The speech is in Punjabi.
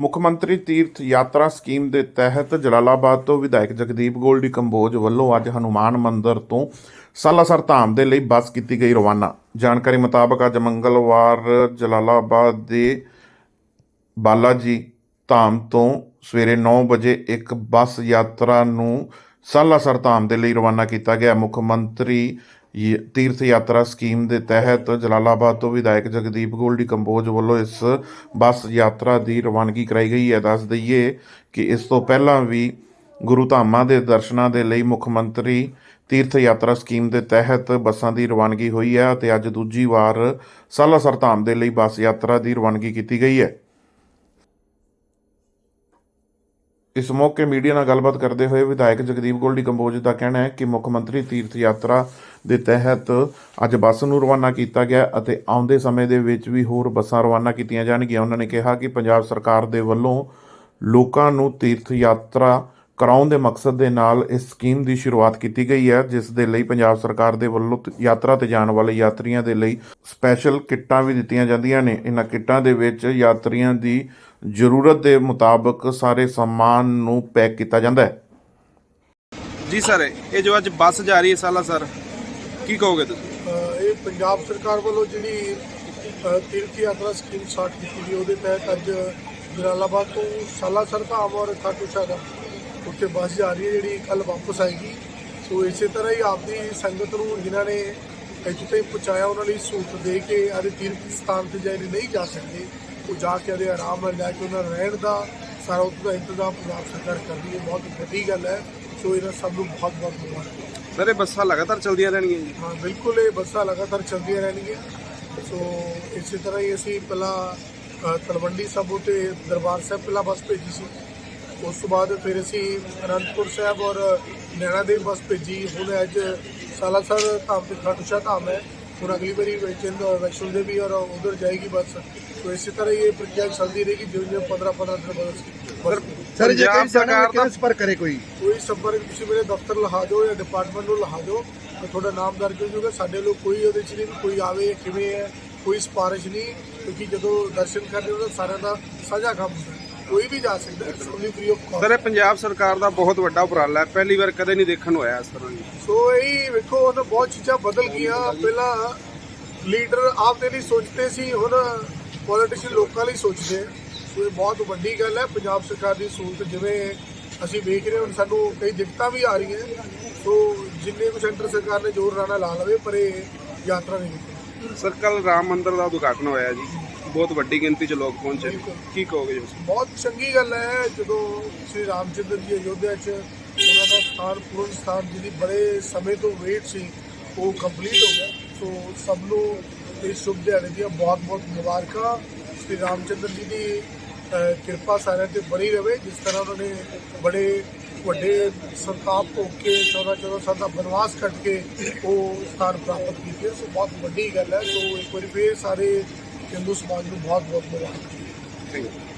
ਮੁੱਖ ਮੰਤਰੀ ਤੀਰਥ ਯਾਤਰਾ ਸਕੀਮ ਦੇ ਤਹਿਤ ਜਲਾਲਾਬਾਦ ਤੋਂ ਵਿਧਾਇਕ ਜਗਦੀਪ ਗੋਲਡੀ ਕੰਬੋਜ ਵੱਲੋਂ ਅੱਜ ਹਨੂਮਾਨ ਮੰਦਿਰ ਤੋਂ ਸਾਲਾਸਰ ਧਾਮ ਦੇ ਲਈ ਬੱਸ ਕੀਤੀ ਗਈ ਰਵਾਨਾ। ਜਾਣਕਾਰੀ ਮੁਤਾਬਕ ਅੱਜ ਮੰਗਲਵਾਰ ਜਲਾਲਾਬਾਦ ਦੇ ਬਾਲਾਜੀ ਧਾਮ ਤੋਂ ਸਵੇਰੇ 9 ਵਜੇ ਇੱਕ ਬੱਸ ਯਾਤਰਾ ਨੂੰ ਸਾਲਾਸਰ ਧਾਮ ਦੇ ਲਈ ਰਵਾਨਾ ਕੀਤਾ ਗਿਆ। ਮੁੱਖ ਮੰਤਰੀ ਤੀਰਥ ਯਾਤਰਾ ਸਕੀਮ ਦੇ ਤਹਿਤ ਜਲਾਲਾਬਾਦ ਤੋਂ ਵਿਧਾਇਕ ਜਗਦੀਪ ਗੋਲਡੀ ਕੰਬੋਜ ਵੱਲੋਂ ਇਸ ਬੱਸ ਯਾਤਰਾ ਦੀ ਰਵਾਨਗੀ ਕਰਾਈ ਗਈ। ਹੈ ਦੱਸ ਦਈਏ ਕਿ ਇਸ ਤੋਂ ਪਹਿਲਾਂ ਵੀ ਗੁਰੂ ਧਾਮਾਂ ਦੇ ਦਰਸ਼ਨਾਂ ਦੇ ਲਈ ਮੁੱਖ ਮੰਤਰੀ ਤੀਰਥ ਯਾਤਰਾ ਸਕੀਮ ਦੇ ਤਹਿਤ ਬੱਸਾਂ ਦੀ ਰਵਾਨਗੀ ਹੋਈ ਹੈ ਅਤੇ ਅੱਜ ਦੂਜੀ ਵਾਰ ਸਾਲਾਸਰ ਧਾਮ ਦੇ ਲਈ ਬੱਸ ਯਾਤਰਾ ਦੀ ਰਵਾਨਗੀ ਕੀਤੀ ਗਈ ਹੈ। ਇਸ ਮੌਕੇ ਮੀਡੀਆ ਨਾਲ ਗੱਲਬਾਤ ਕਰਦੇ ਹੋਏ ਵਿਧਾਇਕ ਜਗਦੀਪ ਗੋਲਡੀ ਕੰਬੋਜ ਦਾ ਕਹਿਣਾ ਹੈ ਕਿ ਮੁੱਖ ਮੰਤਰੀ ਤੀਰਥ ਯਾਤਰਾ ਦੇ ਤਹਿਤ ਅੱਜ ਬੱਸ ਨੂੰ ਰਵਾਨਾ ਕੀਤਾ ਗਿਆ ਅਤੇ ਆਉਂਦੇ ਸਮੇਂ ਦੇ ਵਿੱਚ ਵੀ ਹੋਰ ਬੱਸਾਂ ਰਵਾਨਾ ਕੀਤੀਆਂ ਜਾਣਗੀਆਂ। ਉਹਨਾਂ ਨੇ ਕਿਹਾ ਕਿ ਪੰਜਾਬ ਸਰਕਾਰ ਦੇ ਵੱਲੋਂ ਲੋਕਾਂ ਨੂੰ ਤੀਰਥ ਯਾਤਰਾ ਕਰਾਉਣ ਦੇ ਮਕਸਦ ਦੇ ਨਾਲ ਇਸ ਸਕੀਮ ਦੀ ਸ਼ੁਰੂਆਤ ਕੀਤੀ ਗਈ ਹੈ, ਜਿਸ ਦੇ ਲਈ ਪੰਜਾਬ ਸਰਕਾਰ ਦੇ ਵੱਲੋਂ ਯਾਤਰਾ ਤੇ ਜਾਣ ਵਾਲੇ ਯਾਤਰੀਆਂ ਦੇ ਲਈ ਸਪੈਸ਼ਲ ਕਿੱਟਾਂ ਵੀ ਦਿੱਤੀਆਂ ਜਾਂਦੀਆਂ ਨੇ। ਇਹਨਾਂ ਕਿੱਟਾਂ ਦੇ ਵਿੱਚ ਯਾਤਰੀਆਂ ਦੀ ਜ਼ਰੂਰਤ ਦੇ ਮੁਤਾਬਕ ਸਾਰੇ ਸਮਾਨ ਨੂੰ ਪੈਕ ਕੀਤਾ ਜਾਂਦਾ ਹੈ। ਜੀ ਸਰ ਇਹ ਜੋ ਅੱਜ ਬੱਸ ਜਾ ਰਹੀ ਹੈ ਸਾਲਾ ਸਰ ਕੀ ਕਹੋਗੇ ਤੁਸੀਂ? ਅ, ਇਹ ਪੰਜਾਬ ਸਰਕਾਰ ਵੱਲੋਂ ਜਿਹੜੀ ਅ, ਤੀਰਥ ਯਾਤਰਾ ਸਕੀਮ ਸਟਾਰਟ ਕੀਤੀ ਗਈ ਉਹਦੇ ਤਹਿਤ ਅੱਜ ਜਲਾਲਾਬਾਦ ਤੋਂ ਸਾਲਾਸਰ ਧਾਮ ਔਰ ਖਾਟੂ ਸ਼ਾਹ ਦਾ ਉੱਥੇ ਬੱਸ ਜਾ ਰਹੀ ਹੈ ਜਿਹੜੀ ਕੱਲ ਵਾਪਸ ਆਏਗੀ। ਸੋ ਇਸੇ ਤਰ੍ਹਾਂ ਹੀ ਆਪਦੀ ਸੰਗਤ ਨੂੰ ਜਿਨ੍ਹਾਂ ਨੇ ਇੱਥੇ ਤੱਕ ਪਹੁੰਚਾਇਆ ਉਹਨਾਂ ਲਈ ਸਹੂਲਤ ਦੇ ਕੇ ਆਦੇ ਤੀਰਥ ਸਥਾਨ ਤੇ ਜਿਹੜੇ ਨਹੀਂ ਜਾ ਸਕਦੇ ਉਹ ਜਾ ਕੇ ਆਦੇ ਆਰਾਮ ਨਾਲ ਲੈ ਕੇ ਉਹਨਾਂ ਨੂੰ ਰਹਿਣ ਦਾ ਸਾਰਾ ਉੱਥੋਂ ਦਾ ਇੰਤਜ਼ਾਮ ਪੰਜਾਬ ਸਰਕਾਰ ਕਰ ਰਹੀ ਹੈ। ਬਹੁਤ ਵੱਡੀ ਗੱਲ ਹੈ। ਸੋ ਇਹਨਾਂ ਸਭ ਨੂੰ ਬਹੁਤ ਬਹੁਤ ਮੁਬਾਰਕ ਸਰ, ਇਹ ਬੱਸਾਂ ਲਗਾਤਾਰ ਚੱਲਦੀਆਂ ਰਹਿਣਗੀਆਂ ਜੀ। ਹਾਂ, ਬਿਲਕੁਲ ਇਹ ਬੱਸਾਂ ਲਗਾਤਾਰ ਚੱਲਦੀਆਂ ਰਹਿਣਗੀਆਂ। ਸੋ, ਇਸੇ ਤਰ੍ਹਾਂ ਹੀ ਅਸੀਂ ਪਹਿਲਾਂ ਤਲਵੰਡੀ ਸਾਬੋ ਤੇ ਦਰਬਾਰ ਸਾਹਿਬ ਪਹਿਲਾਂ ਬੱਸ ਭੇਜੀ ਸੀ। ਉਸ ਤੋਂ ਬਾਅਦ ਫਿਰ ਅਸੀਂ ਅਨੰਦਪੁਰ ਸਾਹਿਬ ਔਰ ਨੈਣਾ ਦੇਵੀ ਬੱਸ ਭੇਜੀ। ਹੁਣ ਅੱਜ ਸਾਲਾਸਰ ਧਾਮ ਤੇ ਖਾਟੂ ਧਾਮ ਹੈ। ਹੁਣ ਅਗਲੀ ਵਾਰੀ ਵੈਚਨ ਵੈਸ਼ਨੋ ਦੇਵੀ ਔਰ ਉਧਰ ਜਾਏਗੀ ਬੱਸ। ਸੋ ਇਸੇ ਤਰ੍ਹਾਂ ਹੀ ਇਹ ਪ੍ਰਕਿਰਿਆ ਚੱਲਦੀ ਰਹੇਗੀ ਜਿਵੇਂ ਜਿਵੇਂ 15 15 ਦਿਨ ਬਾਅਦ ਅਸੀਂ ਬੱਸ ਸਰ ਜੇ ਕੋਈ ਸਰਕਾਰ ਦਾ- ਸੰਪਰਕ ਕਰੇ ਕੋਈ? ਕੋਈ ਸੰਪਰਕ ਤੁਸੀਂ ਮੇਰੇ ਦਫ਼ਤਰ ਲਹਾ ਦਿਓ ਜਾਂ ਡਿਪਾਰਟਮੈਂਟ ਨੂੰ ਲਹਾ ਦਿਓ। ਤਾਂ ਤੁਹਾਡਾ ਨਾਮ ਦਰਜ ਹੋ ਜਾਊਗਾ। ਸਾਡੇ ਲੋਕ ਕੋਈ ਉਹਦੇ 'ਚ ਨਹੀਂ ਕੋਈ ਆਵੇ ਕਿਵੇਂ ਹੈ ਕੋਈ ਸਿਫਾਰਿਸ਼ ਨਹੀਂ। ਕਿਉਂਕਿ ਜਦੋਂ ਦਰਸ਼ਨ ਕਰਦੇ ਹੋ ਤਾਂ ਸਾਰਿਆਂ ਦਾ ਸਾਂਝਾ ਕੰਮ ਹੁੰਦਾ। ਕੋਈ ਵੀ ਜਾ ਸਕਦਾ ਹੈ ਓਨਲੀ ਫ੍ਰੀ ਆਫ ਸਰ ਇਹ ਪੰਜਾਬ ਸਰਕਾਰ ਦਾ ਬਹੁਤ ਵੱਡਾ ਉਪਰਾਲਾ ਹੈ। ਪਹਿਲੀ ਵਾਰ ਕਦੇ ਨਹੀਂ ਦੇਖਣ ਨੂੰ ਆਇਆ ਇਸ ਤਰ੍ਹਾਂ ਦੀ ਸੋ ਇਹ ਵੇਖੋ ਹੁਣ ਬਹੁਤ ਚੀਜ਼ਾਂ ਬਦਲ ਗਈਆਂ। ਪਹਿਲਾਂ ਲੀਡਰ ਆਪਦੇ ਲਈ ਸੋਚਦੇ ਸੀ ਹੁਣ ਪੋਲੀਟੀਸ਼ੀਅਨ ਲੋਕਾਂ ਲਈ ਸੋਚਦੇ ਆ। ਸੋ ਇਹ ਬਹੁਤ ਵੱਡੀ ਗੱਲ ਹੈ। ਪੰਜਾਬ ਸਰਕਾਰ ਦੀ ਸਹੂਲਤ ਜਿਵੇਂ ਅਸੀਂ ਵੇਖ ਰਹੇ ਹਾਂ ਸਾਨੂੰ ਕਈ ਦਿੱਕਤਾਂ ਵੀ ਆ ਰਹੀਆਂ। ਸੋ ਜਿੰਨੇ ਕੁ ਸੈਂਟਰ ਸਰਕਾਰ ਨੇ ਜ਼ੋਰ ਰਾਣਾ ਲਾ ਲਵੇ ਪਰ ਇਹ ਯਾਤਰਾ ਨਹੀਂ। ਸਰ ਕੱਲ ਰਾਮ ਮੰਦਿਰ ਦਾ ਉਦਘਾਟਨ ਹੋਇਆ ਜੀ। ਬਹੁਤ ਵੱਡੀ ਗਿਣਤੀ 'ਚ ਲੋਕ ਪਹੁੰਚੇ। ਬਿਲਕੁਲ। ਕੀ ਕਹੋਗੇ ਜੀ ਬਹੁਤ ਚੰਗੀ ਗੱਲ ਹੈ ਜਦੋਂ ਸ੍ਰੀ ਰਾਮਚੰਦਰ ਜੀ ਅਯੋਧਿਆ 'ਚ ਉਹਨਾਂ ਦਾ ਸਥਾਨ ਪੂਰਨ ਸਥਾਨ ਜਿਹਦੀ ਬੜੇ ਸਮੇਂ ਤੋਂ ਵੇਟ ਸੀ ਉਹ ਕੰਪਲੀਟ ਹੋ ਗਿਆ। ਸੋ ਸਭ ਨੂੰ ਇਸ ਸ਼ੁਭ ਦਿਹਾੜੇ ਦੀਆਂ ਬਹੁਤ ਬਹੁਤ ਮੁਬਾਰਕਾਂ। ਸ੍ਰੀ ਰਾਮਚੰਦਰ ਜੀ ਦੀ ਅਹ, ਕਿਰਪਾ ਸਾਰਿਆਂ ਤੇ ਬਣੀ ਰਵੇ ਜਿਸ ਤਰ੍ਹਾਂ ਉਹਨਾਂ ਨੇ ਬੜੇ ਵੱਡੇ ਸੰਤਾਪ ਭੋਗ ਕੇ 14 14 ਸਾਲ ਦਾ ਬਨਵਾਸ ਕੱਟ ਕੇ ਉਹ ਸਥਾਨ ਪ੍ਰਾਪਤ ਕੀਤੇ। ਸੋ ਬਹੁਤ ਵੱਡੀ ਗੱਲ ਹੈ। ਸੋ ਇੱਕ ਵਾਰੀ ਫੇਰ ਸਾਰੇ ਹਿੰਦੂ ਸਮਾਜ ਨੂੰ ਬਹੁਤ ਬਹੁਤ ਮੁਬਾਰਕਾਂ। Thank you